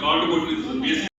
காண்டு போட்டு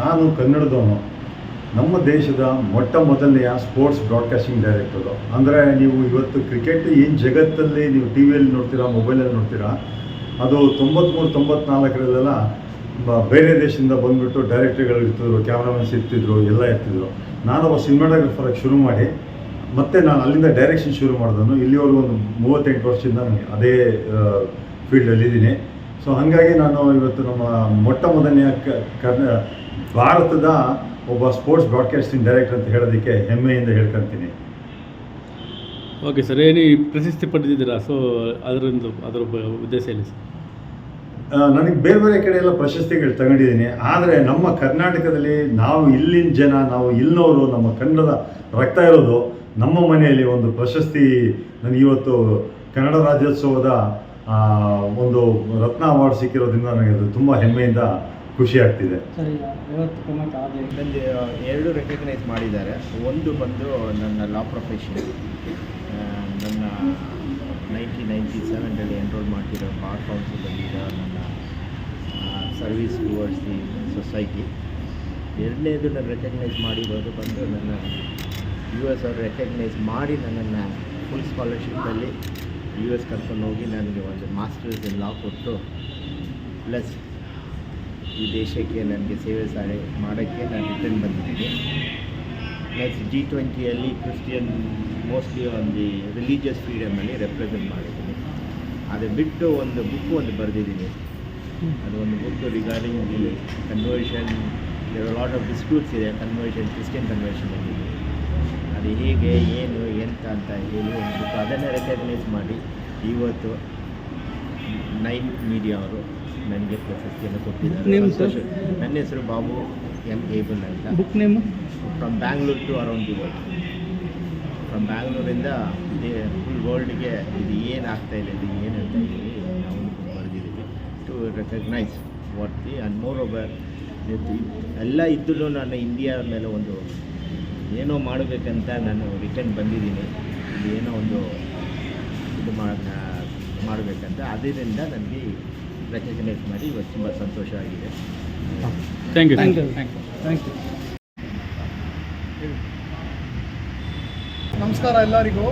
ನಾನು ಕನ್ನಡದವನು. ನಮ್ಮ ದೇಶದ ಮೊಟ್ಟ ಮೊದಲನೆಯ ಸ್ಪೋರ್ಟ್ಸ್ ಬ್ರಾಡ್ಕಾಸ್ಟಿಂಗ್ ಡೈರೆಕ್ಟರು ಅಂದರೆ ನೀವು ಇವತ್ತು ಕ್ರಿಕೆಟ್ ಏನು ಜಗತ್ತಲ್ಲಿ ನೀವು ಟಿ ವಿಯಲ್ಲಿ ನೋಡ್ತೀರಾ ಮೊಬೈಲಲ್ಲಿ ನೋಡ್ತೀರಾ, ಅದು ತೊಂಬತ್ತ್ಮೂರು ತೊಂಬತ್ನಾಲ್ಕರಲ್ಲೆಲ್ಲ ಬೇರೆ ದೇಶದಿಂದ ಬಂದುಬಿಟ್ಟು ಡೈರೆಕ್ಟರ್ಗಳು ಇರ್ತಿದ್ರು ಕ್ಯಾಮ್ರಾಮನ್ಸ್ ಇರ್ತಿದ್ರು, ಎಲ್ಲ ಇರ್ತಿದ್ರು. ನಾನು ನಾನೊಬ್ಬ ಸಿನಿಮಾಟೋಗ್ರಫರಾಗಿ ಶುರು ಮಾಡಿ, ಮತ್ತೆ ನಾನು ಅಲ್ಲಿಂದ ಡೈರೆಕ್ಷನ್ ಶುರು ಮಾಡಿದನು. ಇಲ್ಲಿವರೆಗೂ ಒಂದು ಮೂವತ್ತೆಂಟು ವರ್ಷದಿಂದ ನನಗೆ ಅದೇ ಫೀಲ್ಡಲ್ಲಿದ್ದೀನಿ ಸೊ ಹಾಗಾಗಿ ನಾನು ಇವತ್ತು ನಮ್ಮ ಮೊಟ್ಟ ಮೊದಲನೆಯ ಕರ್ನ ಭಾರತದ ಒಬ್ಬ ಸ್ಪೋರ್ಟ್ಸ್ ಬ್ರಾಡ್ಕಾಸ್ಟಿಂಗ್ ಡೈರೆಕ್ಟರ್ ಅಂತ ಹೇಳೋದಕ್ಕೆ ಹೆಮ್ಮೆಯಿಂದ ಹೇಳ್ಕೊಂತೀನಿ. ಓಕೆ ಸರ್ ಏನು ಈ ಪ್ರಶಸ್ತಿ ಪಡೆದಿದ್ದೀರಾ? ಸೊ ಅದರಿಂದ ಅದರ ಉದ್ದೇಶ ಏನು ಸರ್ ನನಗೆ ಬೇರೆ ಬೇರೆ ಕಡೆ ಎಲ್ಲ ಪ್ರಶಸ್ತಿಗಳು ತಗೊಂಡಿದ್ದೀನಿ. ಆದರೆ ನಮ್ಮ ಕರ್ನಾಟಕದಲ್ಲಿ ನಾವು ಇಲ್ಲಿನ ಜನ ನಾವು ಇಲ್ಲಿನವರು ನಮ್ಮ ಕನ್ನಡದ ರಕ್ತ ಇರೋದು ನಮ್ಮ ಮನೆಯಲ್ಲಿ ಒಂದು ಪ್ರಶಸ್ತಿ ನನಗೆ ಇವತ್ತು ಕನ್ನಡ ರಾಜ್ಯೋತ್ಸವದ ಒಂದು ರತ್ನ ಅವಾರ್ಡ್ ಸಿಕ್ಕಿರೋದ್ರಿಂದ ನನಗೆ ಅದು ತುಂಬ ಹೆಮ್ಮೆಯಿಂದ ಖುಷಿ ಆಗ್ತಿದೆ ಸರಿ ಐವತ್ತು ನಂದು ಎರಡು ರೆಕಗ್ನೈಸ್ ಮಾಡಿದ್ದಾರೆ. ಒಂದು ಬಂದು ನನ್ನ ಲಾ ಪ್ರೊಫೆಷನ್ ನನ್ನ ನೈನ್ಟೀನ್ ನೈಂಟಿ ಸೆವೆನಲ್ಲಿ ಎನ್ರೋಲ್ ಮಾಡ್ತಿರೋ ಬಾರ್ ಕೌನ್ಸಿಲಲ್ಲಿರೋ ನನ್ನ ಸರ್ವಿಸ್ ಟುವರ್ಡ್ಸ್ ದಿ ಸೊಸೈಟಿ ಎರಡನೇದು ನಾನು ರೆಕಗ್ನೈಸ್ ಮಾಡಿರೋದು ಬಂದು ನನ್ನ ಯು ಎಸ್ ಅವರು ರೆಕಗ್ನೈಸ್ ಮಾಡಿ ನನ್ನನ್ನು ಫುಲ್ ಸ್ಕಾಲರ್ಶಿಪ್ಪಲ್ಲಿ ಯು ಎಸ್ ಕರ್ಕೊಂಡು ಹೋಗಿ ನನಗೆ ಒಂದು ಮಾಸ್ಟರ್ಸ್ ಇನ್ ಲಾ ಕೊಟ್ಟು ಪ್ಲಸ್ ಈ ದೇಶಕ್ಕೆ ನನಗೆ ಸೇವೆ ಸಾಡೆ ಮಾಡೋಕ್ಕೆ ನಾನು ರಿಟರ್ನ್ ಬಂದಿದ್ದೀನಿ. ಪ್ಲಸ್ ಜಿ ಟ್ವೆಂಟಿಯಲ್ಲಿ ಕ್ರಿಶ್ಚಿಯನ್ ಮೋಸ್ಟ್ಲಿ ಒಂದು ರಿಲಿಜಿಯಸ್ ಫ್ರೀಡಮಲ್ಲಿ ರೆಪ್ರೆಸೆಂಟ್ ಮಾಡಿದ್ದೀನಿ. ಅದು ಬಿಟ್ಟು ಒಂದು ಬುಕ್ ಒಂದು ಬರೆದಿದ್ದೀನಿ. ಅದು ಒಂದು book regarding the conversion lot of disputes ಇದೆ ಕನ್ವರ್ಷನ್ ಕ್ರಿಸ್ಟಿಯನ್ ಕನ್ವರ್ಷನಲ್ಲಿ ಅದು ಹೇಗೆ, ಏನು, ಎಂತ ಅಂತ ಹೇಳಿ ಒಂದು ಬುಕ್ ಅದನ್ನು ರೆಕಗ್ನೈಸ್ ಮಾಡಿ. ಇವತ್ತು ನೈನ್ ಮೀಡಿಯಾ ಅವರು ನನಗೆ ಪ್ರಶಸ್ತಿಯನ್ನು ಕೊಟ್ಟಿದ್ದಾರೆ? ನನ್ನ ಹೆಸರು ಬಾಬು ಎಂ ಏಬಲ್ ಅಂತ. Book name from Bangalore to around the world from ಬ್ಯಾಂಗ್ಳೂರಿಂದ full ವರ್ಲ್ಡ್ಗೆ ಇದು ಏನು ಆಗ್ತಾ ಇದು ಏನು ಅಂತ ಹೇಳಿ ನಾವು ಬರೆದಿದ್ದೀವಿ. To recognise what the and moreover ಎಲ್ಲ ಇದ್ದಲ್ಲೂ ನಾನು ಇಂಡಿಯಾ ಮೇಲೆ ಒಂದು ಏನೋ ಮಾಡಬೇಕಂತ ನಾನು ರಿಟರ್ನ್ ಬಂದಿದ್ದೀನಿ. ಇದು ಏನೋ ಒಂದು ಇದು ಮಾಡ ಮಾಡಬೇಕಂತ. ಅದರಿಂದ ನನಗೆ ರೆಕಗ್ನೈಸ್ ಮಾಡಿ ಇವತ್ತು ತುಂಬ ಸಂತೋಷವಾಗಿದೆ. Thank you thank you thank you ನಮಸ್ಕಾರ ಎಲ್ಲರಿಗೂ.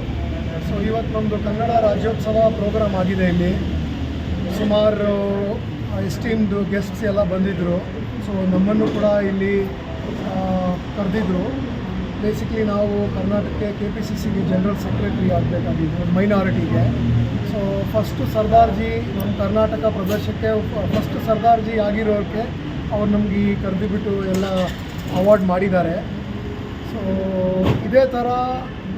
ಸೊ ಇವತ್ತು ನಮ್ಮದು ಕನ್ನಡ ರಾಜ್ಯೋತ್ಸವ ಪ್ರೋಗ್ರಾಮ್ ಆಗಿದೆ ಇಲ್ಲಿ. ಸುಮಾರು ಎಸ್ಟೀಮ್ದು ಗೆಸ್ಟ್ಸ್ ಎಲ್ಲ ಬಂದಿದ್ದರು ಸೊ ನಮ್ಮನ್ನು ಕೂಡ ಇಲ್ಲಿ ಕರೆದಿದ್ರು. ಬೇಸಿಕ್ಲಿ ನಾವು ಕರ್ನಾಟಕಕ್ಕೆ ಕೆ ಪಿ ಸಿ ಸಿಗೆ ಜನರಲ್ ಸೆಕ್ರೆಟರಿ ಆಗಬೇಕಾಗಿದ್ದು ಮೈನಾರಿಟಿಗೆ ಸೊ ಫಸ್ಟು ಸರ್ದಾರ್ಜಿ ನಮ್ಮ ಕರ್ನಾಟಕ ಪ್ರದೇಶಕ್ಕೆ ಫಸ್ಟ್ ಸರ್ದಾರ್ಜಿ ಆಗಿರೋಕ್ಕೆ ಅವ್ರು ನಮ್ಗೆ ಈ ಕರೆದುಬಿಟ್ಟು ಎಲ್ಲ ಅವಾರ್ಡ್ ಮಾಡಿದ್ದಾರೆ. ಸೊ ಇದೇ ಥರ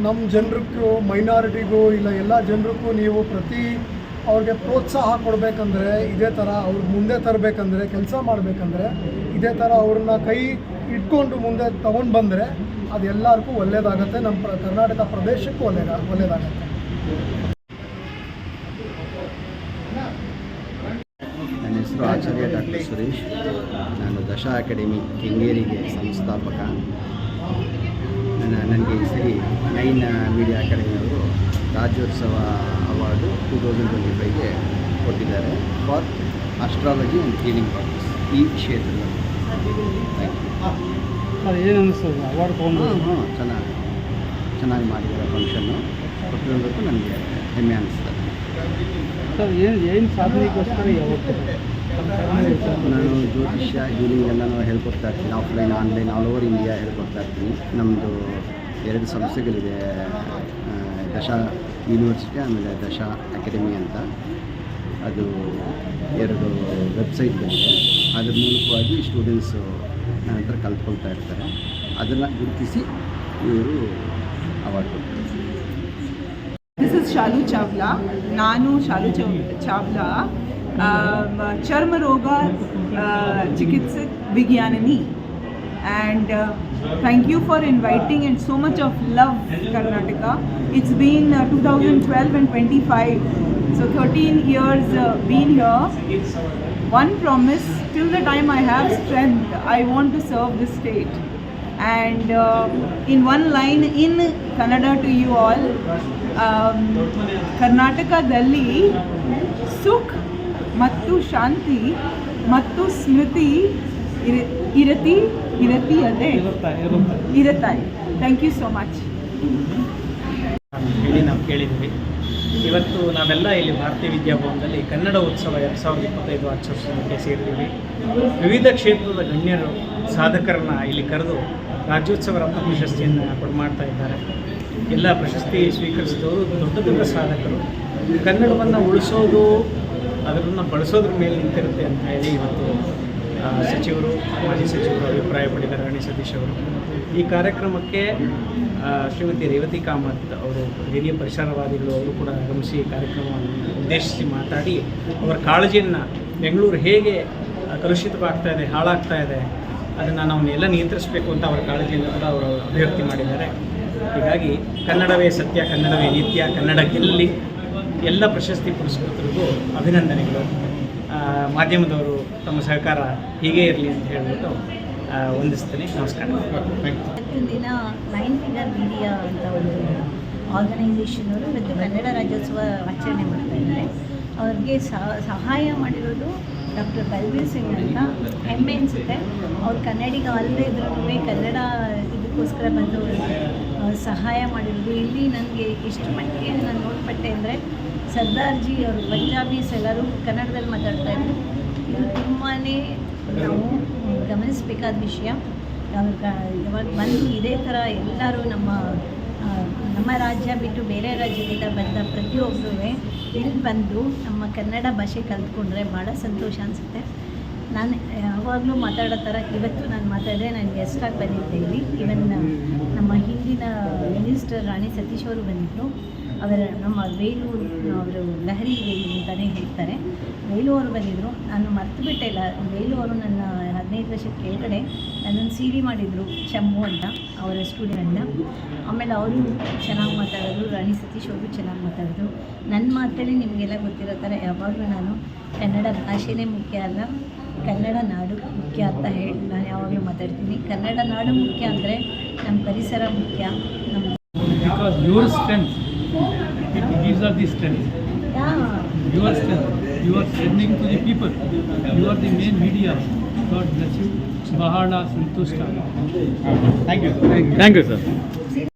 ನಮ್ಮ ಜನರಿಗೂ ಮೈನಾರಿಟಿಗೂ ಇಲ್ಲ ಎಲ್ಲ ಜನರಿಗೂ ನೀವು ಪ್ರತಿ ಅವ್ರಿಗೆ ಪ್ರೋತ್ಸಾಹ ಕೊಡಬೇಕಂದ್ರೆ, ಇದೇ ಥರ ಅವ್ರ ಮುಂದೆ ತರಬೇಕಂದ್ರೆ, ಕೆಲಸ ಮಾಡಬೇಕಂದ್ರೆ, ಇದೇ ಥರ ಅವ್ರನ್ನ ಕೈ ಇಟ್ಕೊಂಡು ಮುಂದೆ ತೊಗೊಂಡು ಬಂದರೆ ಅದು ಎಲ್ಲರಿಗೂ ಒಳ್ಳೆಯದಾಗುತ್ತೆ ನಮ್ಮ ಕರ್ನಾಟಕ ಪ್ರದೇಶಕ್ಕೂ ಒಳ್ಳೆಯದ ಒಳ್ಳೆಯದಾಗುತ್ತೆ ನನ್ನ ಹೆಸರು ಆಚಾರ್ಯ ಡಾಕ್ಟರ್ ಸುರೇಶ್. ನಾನು ದಶಾ ಅಕಾಡೆಮಿ ಕೆಂಗೇರಿಗೆ ಸಂಸ್ಥಾಪಕ. ನನ್ನ, ನನಗೆ ಸರಿ nine media ಅಕಾಡೆಮಿಯವರು Rajyotsava award two thousand twenty ಫೈವ್ಗೆ ಕೊಟ್ಟಿದ್ದಾರೆ. For astrology and healing practice ಈ ಕ್ಷೇತ್ರದಲ್ಲಿ. ಥ್ಯಾಂಕ್ ಯು ಅದು ಏನು ಅನಿಸ್ತದೆ ಅವಾರ್ಡ್ ತೊಗೊಂಡು? ಹಾಂ ಹಾಂ ಚೆನ್ನಾಗಿ. ಚೆನ್ನಾಗಿ ಮಾಡಿದ್ದಾರೆ ಫಂಕ್ಷನ್ನು ಪ್ರತಿಯೊಂದಕ್ಕೂ ನನಗೆ ಹೆಮ್ಮೆ ಅನಿಸ್ತದೆ ಸರ್ ಏನು ಏನು ಸಾಧನೆಗೋಸ್ಕರ ಯಾವತ್ತು ನಾನು ಜ್ಯೋತಿಷ್ಯ ಹೀಲಿಂಗ್ ಎಲ್ಲನೂ ಹೇಳ್ಕೊಡ್ತಾ ಇರ್ತೀನಿ. Offline online all over India ಹೇಳ್ಕೊಡ್ತಾ ಇರ್ತೀನಿ. ನಮ್ಮದು ಎರಡು ಸಂಸ್ಥೆಗಳಿದೆ. ದಶಾ ಯೂನಿವರ್ಸಿಟಿ ಆಮೇಲೆ ದಶಾ ಅಕಾಡೆಮಿ ಅಂತ. ಅದು ಎರಡು ವೆಬ್ಸೈಟ್ಗಳಿದೆ ಅದ್ರ ಮೂಲಕವಾಗಿ ಸ್ಟೂಡೆಂಟ್ಸು ನನ್ನ ಹತ್ರ ಕಲ್ತ್ಕೊಳ್ತಾ ಇರ್ತಾರೆ ಅದನ್ನು ಗುರುತಿಸಿ ಇವರು ಅವಾರ್ಡ್ ಕೊಡ್ತಾರೆ ದಿಸ್ ಇಸ್ ಶಾಲು ಚಾವ್ಲಾ ನಾನು ಶಾಲು ಚೌ ಚಾವ್ಲಾ ಆಮ್, ಚರ್ಮ ರೋಗ ಆ, ಚಿಕಿತ್ಸೆ ವಿಜ್ಞಾನಿನಿ and thank you for inviting and so much of love Karnataka it's been two thousand twelve and twenty five so thirteen years been here One promise till the time I have strength, I want to serve this state. And uh, in one line in Kannada to you all, um, ಕರ್ನಾಟಕದಲ್ಲಿ ಸುಖ್ ಮತ್ತು ಶಾಂತಿ ಮತ್ತು ಸ್ಮೃತಿ ಇರ- ಇರತಿ ಇರತಿ ಅದೇ ಇರುತ್ತಾ ಇರುತ್ತೆ Thank thank you so much ಹೇಳಿ ನಾವು ಕೇಳಿದ್ವಿ ಇವತ್ತು ನಾವೆಲ್ಲ ಇಲ್ಲಿ ಭಾರತೀಯ ವಿದ್ಯಾಭವನದಲ್ಲಿ ಕನ್ನಡ ಉತ್ಸವ ಎರಡು ಸಾವಿರದ ಇಪ್ಪತ್ತೈದು ಆಚರಿಸೋದಕ್ಕೆ ಸೇರ್ತೀವಿ ವಿವಿಧ ಕ್ಷೇತ್ರದ ಗಣ್ಯರು, ಸಾಧಕರನ್ನ ಇಲ್ಲಿ ಕರೆದು ರಾಜ್ಯೋತ್ಸವ ರತ್ನ ಪ್ರಶಸ್ತಿಯನ್ನು ಕೊಡಮಾಡ್ತಾ ಇದ್ದಾರೆ. ಎಲ್ಲ ಪ್ರಶಸ್ತಿ ಸ್ವೀಕರಿಸಿದವರು ದೊಡ್ಡ ದೊಡ್ಡ ಸಾಧಕರು. ಕನ್ನಡವನ್ನು ಉಳಿಸೋದು, ಅದನ್ನು ಬಳಸೋದ್ರ ಮೇಲೆ ನಿಂತಿರುತ್ತೆ ಅಂತ ಹೇಳಿ ಇವತ್ತು ಸಚಿವರು, ಮಾಜಿ ಸಚಿವರು ಅಭಿಪ್ರಾಯ ಪಡಿದ್ದಾರೆ ರಾಣಿ ಸತೀಶ್ ಅವರು. ಈ ಕಾರ್ಯಕ್ರಮಕ್ಕೆ ಶ್ರೀಮತಿ ರೇವತಿ ಕಾಮತ್ ಅವರು, ಹಿರಿಯ ಪರಿಸರವಾದಿಗಳು ಅವರು ಕೂಡ ಆಗಮಿಸಿ ಕಾರ್ಯಕ್ರಮವನ್ನು ಉದ್ದೇಶಿಸಿ ಮಾತಾಡಿ ಅವರ ಕಾಳಜಿಯನ್ನು ಬೆಂಗಳೂರು ಹೇಗೆ ಕಲುಷಿತವಾಗ್ತಾ ಇದೆ, ಹಾಳಾಗ್ತಾ ಇದೆ, ಅದನ್ನು ನಾವು ಎಲ್ಲ ನಿಯಂತ್ರಿಸಬೇಕು ಅಂತ ಅವರ ಕಾಳಜಿಯನ್ನು ಕೂಡ ಅವರು ಅಭಿವ್ಯಕ್ತಿ ಮಾಡಿದ್ದಾರೆ. ಹೀಗಾಗಿ ಕನ್ನಡವೇ ಸತ್ಯ, ಕನ್ನಡವೇ ನಿತ್ಯ ಕನ್ನಡ ಗೆಲ್ಲಿ ಎಲ್ಲ ಪ್ರಶಸ್ತಿ ಪುರಸ್ಕೃತರಿಗೂ ಅಭಿನಂದನೆಗಳು. ಮಾಧ್ಯಮದವರು ತಮ್ಮ ಸಹಕಾರ ಹೀಗೆ ಇರಲಿ ಅಂತ ಹೇಳಿಬಿಟ್ಟು ವಂದಿಸ್ತೀನಿ ನಮಸ್ಕಾರ. ಇವತ್ತಿನ ದಿನ ನೈನ್ ಫಿಗರ್ ಮೀಡಿಯಾ ಅಂತ ಒಂದು ಆರ್ಗನೈಸೇಷನ್ ಅವರು ಇವತ್ತು ಕನ್ನಡ ರಾಜ್ಯೋತ್ಸವ ಆಚರಣೆ ಮಾಡ್ತಾ ಇದ್ದಾರೆ. ಅವ್ರಿಗೆ ಸಹ- ಸಹಾಯ ಮಾಡಿರೋದು ಡಾಕ್ಟರ್ ಬಲ್ಬೀರ್ ಸಿಂಗ್ ಅಂತ. ಹೆಮ್ಮೆ ಅನಿಸುತ್ತೆ. ಅವ್ರು ಕನ್ನಡಿಗ ಅಲ್ಲದೆ ಇದ್ರೂ ಕನ್ನಡ ಇದಕ್ಕೋಸ್ಕರ ಬಂದು ಸಹಾಯ ಮಾಡಿರೋದು. ಇಲ್ಲಿ ನನಗೆ ಎಷ್ಟು ಮಟ್ಟಿಗೆ ನಾನು ನೋಡ್ಪಟ್ಟೆ ಅಂದರೆ ಸರ್ದಾರ್ಜಿ ಅವರು ಪಂಜಾಬೀಸ್ ಎಲ್ಲರೂ ಕನ್ನಡದಲ್ಲಿ ಮಾತಾಡ್ತಾ ಇದ್ರು. ಇದು ತುಂಬಾ ನಾವು ಗಮನಿಸಬೇಕಾದ ವಿಷಯ ಕ- ಇವಾಗ ಬಂದು ಇದೇ ಥರ ಎಲ್ಲರೂ ನಮ್ಮ ನಮ್ಮ ರಾಜ್ಯ ಬಿಟ್ಟು ಬೇರೆ ರಾಜ್ಯದಿಂದ ಬಂದ ಪ್ರತಿಯೊಬ್ಬರೂ ಇಲ್ಲಿ ಬಂದು ನಮ್ಮ ಕನ್ನಡ ಭಾಷೆ ಕಲ್ತ್ಕೊಂಡ್ರೆ ಭಾಳ ಸಂತೋಷ ಅನಿಸುತ್ತೆ. ನಾನು ಯಾವಾಗಲೂ ಮಾತಾಡೋ ಥರ ಇವತ್ತು ನಾನು ಮಾತಾಡಿದೆ ನಾನು ಗೆಸ್ಟಾಗಿ ಬಂದಿದ್ದೆ ಇಲ್ಲಿ. ಇವನ್ ನಮ್ಮ ಹಿಂದಿನ ಮಿನಿಸ್ಟರ್ ರಾಣಿ ಸತೀಶ್ ಅವರು ಬಂದಿದ್ದರು. ಅವರ ನಮ್ಮ ವೇಲೂರು ಅವರು ಲಹರಿ ವೇಲು ಅಂತಲೇ ಹೇಳ್ತಾರೆ. ಅವರು ಬಂದಿದ್ದರು ನಾನು ಮರ್ತು ಬಿಟ್ಟೆ ಇಲ್ಲ. ವೇಲು ಅವರು ನನ್ನ ಹದಿನೈದು ವರ್ಷದ ಕೆಳಗಡೆ ನನ್ನನ್ನು ಸಿ ಡಿ ಮಾಡಿದರು ಚಮ್ಮು ಅಂತ ಅವರ ಸ್ಟೂಡೆಂಟ್ನ ಆಮೇಲೆ ಅವರು ಚೆನ್ನಾಗಿ ಮಾತಾಡೋದು ರಾಣಿ ಸತೀಶ್ ಅವರು ಚೆನ್ನಾಗಿ ಮಾತಾಡಿದ್ರು. ನನ್ನ ಮಾತಲ್ಲಿ ನಿಮಗೆಲ್ಲ ಗೊತ್ತಿರೋ ಥರ ಯಾವಾಗಲೂ ನಾನು ಕನ್ನಡ ಭಾಷೆನೇ ಮುಖ್ಯ ಅಲ್ಲ ಕನ್ನಡ ನಾಡು ಮುಖ್ಯ ಅಂತ ಹೇಳಿ ನಾನು ಯಾವಾಗಲೂ ಮಾತಾಡ್ತೀನಿ. ಕನ್ನಡ ನಾಡು ಮುಖ್ಯ ಅಂದರೆ ನಮ್ಮ ಪರಿಸರ ಮುಖ್ಯ ನಮ್ಮ your strength, you are sending to the people, you are the main media. God bless you. Bahala Santushta. You. Thank you, Thank you sir.